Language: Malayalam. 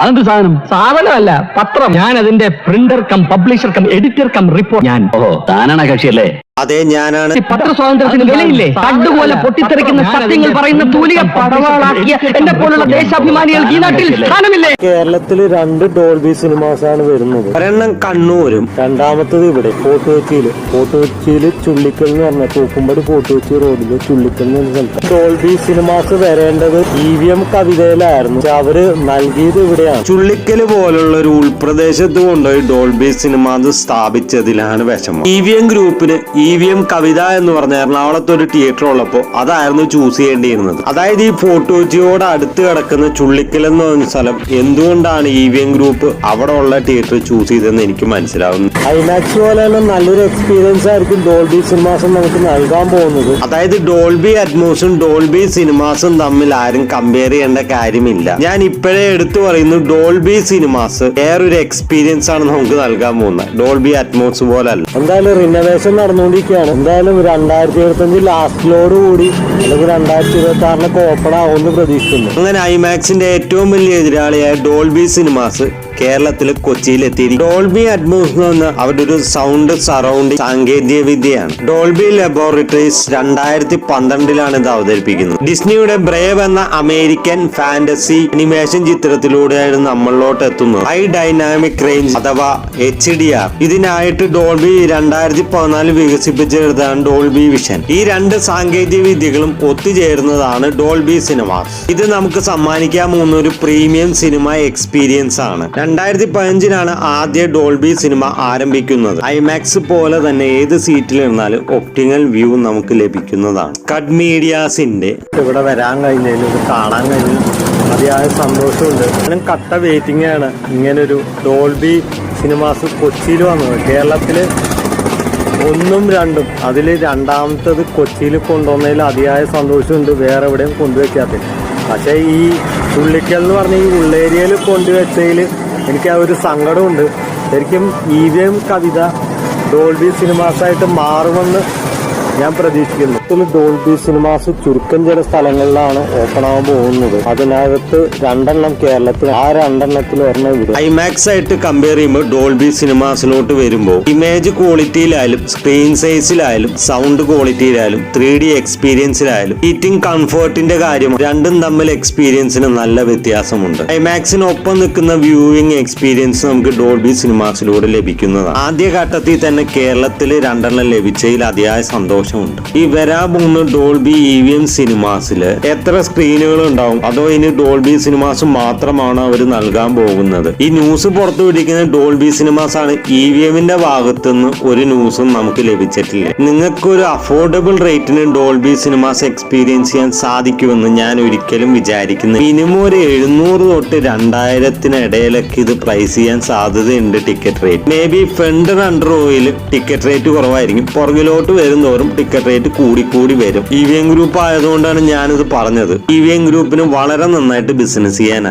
അതെന്ത് സാധനം? സാധനമല്ല പത്രം. ഞാൻ അതിന്റെ printer cum publisher cum editor cum report ഞാൻ ഓ താനാണ് കക്ഷിയല്ലേ? അതെ ഞാനാണ്. പത്രസ്വാതന്ത്ര്യത്തിന് വിലയില്ലേ? കണ്ടുപോലെ പൊട്ടിത്തെറിക്കുന്ന സത്യങ്ങൾ പറയുന്ന തൂലിക പടവാളാക്കിയ എന്നെ പോലുള്ള ദേശാഭിമാനികൾക്ക് ഈ നാട്ടിൽ സ്ഥാനമില്ലേ? കേരളത്തിൽ രണ്ട് ഡോൾബി സിനിമാസ് ആണ് വരുന്നത്. ഒരെണ്ണം കണ്ണൂരും. രണ്ടാമത്തത് ഇവിടെ ഫോർട്ട് കൊച്ചിയിൽ. ഫോർട്ട് കൊച്ചിയിൽ ചുള്ളിക്കൽ എന്ന് പറഞ്ഞ തൂക്കുമ്പടി ഫോർട്ട് കൊച്ചി റോഡിൽ ചുള്ളിക്കൽ എന്ന് പറഞ്ഞ സ്ഥലത്ത്. ഡോൾബി സിനിമാസ് വരേണ്ടത് ഇ വി എം കവിതയിലായിരുന്നു. പക്ഷെ അവർ നൽകിയത് ഇവിടെയാണ്. ചുള്ളിക്കൽ പോലുള്ള ഒരു ഉൾപ്രദേശത്ത് കൊണ്ടുപോയി ഡോൾബി സിനിമാസ് സ്ഥാപിച്ചതിലാണ് വിഷമം. ഇ വി എം ഗ്രൂപ്പിന് വി എം കവിത എന്ന് പറഞ്ഞ എറണാകുളത്ത് ഒരു തിയേറ്റർ ഉള്ളപ്പോൾ അതായിരുന്നു ചൂസ് ചെയ്യേണ്ടിയിരുന്നത്. അതായത് ഈ ഫോർട്ട് കൊച്ചിയോട് അടുത്ത് കിടക്കുന്ന ചുള്ളിക്കൽ എന്ന് പറഞ്ഞ സ്ഥലം എന്തുകൊണ്ടാണ് ഇ വി എം ഗ്രൂപ്പ് അവിടെ ഉള്ള തിയേറ്റർ ചൂസ് ചെയ്തതെന്ന് എനിക്ക് മനസ്സിലാവുന്നു. ഐമാക്സ് പോലെ തന്നെ നല്ലൊരു എക്സ്പീരിയൻസ് ആയിരിക്കും ഡോൾബി സിനിമാസ് നമുക്ക് നൽകാൻ പോകുന്നത്. അതായത് ഡോൾബി അറ്റ്മോസും ഡോൾബി സിനിമാസും തമ്മിൽ ആരും കമ്പയർ ചെയ്യേണ്ട കാര്യമില്ല. ഞാൻ ഇപ്പോഴേ എടുത്തു പറയുന്നു ഡോൾബി സിനിമാസ് വേറൊരു എക്സ്പീരിയൻസ് ആണ് നമുക്ക് നൽകാൻ പോകുന്നത്. ഡോൾബി അറ്റ്മോസ് പോലെ അല്ല എന്തായാലും റിനോവേഷൻ നടന്നുകൊണ്ടിരിക്കുകയാണ് എന്തായാലും രണ്ടായിരത്തി ഇരുപത്തഞ്ച് ലാസ്റ്റിലോട് കൂടി അല്ലെങ്കിൽ രണ്ടായിരത്തി ഇരുപത്തി ആറിനൊക്കെ ഓപ്പൺ ആവുമെന്ന് പ്രതീക്ഷിക്കുന്നു. അങ്ങനെ ഐമാക്സിന്റെ ഏറ്റവും വലിയ എതിരാളിയായ ഡോൾബി സിനിമാസ് കേരളത്തിൽ കൊച്ചിയിൽ എത്തിയിരിക്കും ഡോൾബി എന്ന് പറഞ്ഞാൽ അവരുടെ ഒരു സൗണ്ട് സറൗണ്ട് സാങ്കേതിക വിദ്യയാണ്. ഡോൾബി ലബോറട്ടറീസ് രണ്ടായിരത്തി പന്ത്രണ്ടിലാണ് ഇത് അവതരിപ്പിക്കുന്നത്. ഡിസ്നിയുടെ ബ്രേവ് എന്ന അമേരിക്കൻ ഫാന്റസി അനിമേഷൻ ചിത്രത്തിലൂടെയാണ് നമ്മളിലോട്ട് എത്തുന്നത്. ഹൈ ഡൈനാമിക് റേഞ്ച് അഥവാ എച്ച് ഡി ആർ ഇതിനായിട്ട് ഡോൾബി രണ്ടായിരത്തി പതിനാല് വികസിപ്പിച്ചെടുത്താണ് ഡോൾബി വിഷൻ ഈ രണ്ട് സാങ്കേതിക വിദ്യകളും ഒത്തുചേരുന്നതാണ് ഡോൾബി സിനിമ ഇത് നമുക്ക് സമ്മാനിക്കാൻ പോകുന്ന ഒരു പ്രീമിയം സിനിമ എക്സ്പീരിയൻസ് ആണ്. രണ്ടായിരത്തി പതിനഞ്ചിനാണ് ആദ്യ ഡോൾബി സിനിമ ആരംഭിക്കുന്നത്. ഐമാക്സ് പോലെ തന്നെ ഏത് സീറ്റിൽ നിന്നാലും ഒപ്റ്റിങ്ങൽ വ്യൂ നമുക്ക് ലഭിക്കുന്നതാണ്. കഡ് മീഡിയാസിന്റെ ഇവിടെ വരാൻ കഴിഞ്ഞതിൽ ഇത് കാണാൻ കഴിഞ്ഞു. അതിയായ സന്തോഷമുണ്ട്. ഞാനും കട്ട വെയിറ്റിംഗ് ആണ് ഇങ്ങനൊരു ഡോൾബി സിനിമാസ് കൊച്ചിയിൽ വന്നത്. കേരളത്തിൽ ഒന്നും രണ്ടും അതിൽ രണ്ടാമത്തത് കൊച്ചിയിൽ കൊണ്ടുവന്നതിൽ അതിയായ സന്തോഷമുണ്ട്. വേറെ എവിടെയും കൊണ്ടുവയ്ക്കാത്തത് പക്ഷേ ഈ ഉള്ളിക്കൽ എന്ന് പറഞ്ഞ ഈ ഉള്ളേരിയയിൽ കൊണ്ടുവച്ചതിൽ എനിക്ക് ആ ഒരു സങ്കടമുണ്ട് ശരിക്കും E V M Kavitha Dolby സിനിമാസായിട്ട് മാറുമെന്ന് ഞാൻ പ്രതീക്ഷിക്കുന്നു. ഡോൾബി സിനിമാസ് ചുരുക്കം ചില സ്ഥലങ്ങളിലാണ് ഓപ്പൺ ആവാൻ പോകുന്നത്. അതിനകത്ത് രണ്ടെണ്ണം കേരളത്തിൽ ആ രണ്ടെണ്ണത്തിൽ ഒരെണ്ണം ഇവിടെ. ഐമാക്സ് ആയിട്ട് കമ്പയർ ചെയ്യുമ്പോൾ ഡോൾബി സിനിമാസിലോട്ട് വരുമ്പോൾ ഇമേജ് ക്വാളിറ്റിയിലായാലും സ്ക്രീൻ സൈസിലായാലും സൗണ്ട് ക്വാളിറ്റിയിലായാലും ത്രീ ഡി എക്സ്പീരിയൻസിലായാലും ഹീറ്റിംഗ് കംഫർട്ടിന്റെ കാര്യം രണ്ടും തമ്മിൽ എക്സ്പീരിയൻസിന് നല്ല വ്യത്യാസമുണ്ട്. ഐമാക്സിനൊപ്പം നിൽക്കുന്ന വ്യൂവിംഗ് എക്സ്പീരിയൻസ് നമുക്ക് ഡോൾബി സിനിമാസിലൂടെ ലഭിക്കുന്നതാണ്. ആദ്യഘട്ടത്തിൽ തന്നെ കേരളത്തിൽ രണ്ടെണ്ണം ലഭിച്ചതിൽ അതിയായ സന്തോഷമുണ്ട് ഈ വരാ പോകുന്ന ഡോൾബി എം സിനിമാസിൽ എത്ര സ്ക്രീനുകൾ ഉണ്ടാവും അതോ ഇനി ഡോൾബി സിനിമാസ് മാത്രമാണ് അവർ നൽകാൻ പോകുന്നത്? ഈ ന്യൂസ് പുറത്തുവിടിക്കുന്ന ഡോൾബി സിനിമാസ് ആണ് ഇ വി എമ്മിന്റെ ഭാഗത്തുനിന്ന് ഒരു ന്യൂസും നമുക്ക് ലഭിച്ചിട്ടില്ല. നിങ്ങൾക്ക് ഒരു അഫോർഡബിൾ റേറ്റിന് ഡോൾബി സിനിമാസ് എക്സ്പീരിയൻസ് ചെയ്യാൻ സാധിക്കുമെന്ന് ഞാൻ ഒരിക്കലും വിചാരിക്കുന്നു മിനിമം ഒരു എഴുന്നൂറ് തൊട്ട് രണ്ടായിരത്തിനിടയിലൊക്കെ ഇത് പ്രൈസ് ചെയ്യാൻ സാധ്യതയുണ്ട് ticket rate may be front oil ticket rate കുറവായിരിക്കും. പുറകിലോട്ട് വരുന്നതോറും ടിക്കറ്റ് റേറ്റ് കൂടി കൂടി വരും. ഇ വി എം ഗ്രൂപ്പ് ആയതുകൊണ്ടാണ് ഞാനിത് പറഞ്ഞത്. ഇ വി എം ഗ്രൂപ്പിന് വളരെ നന്നായിട്ട് ബിസിനസ് ചെയ്യാനാണ്.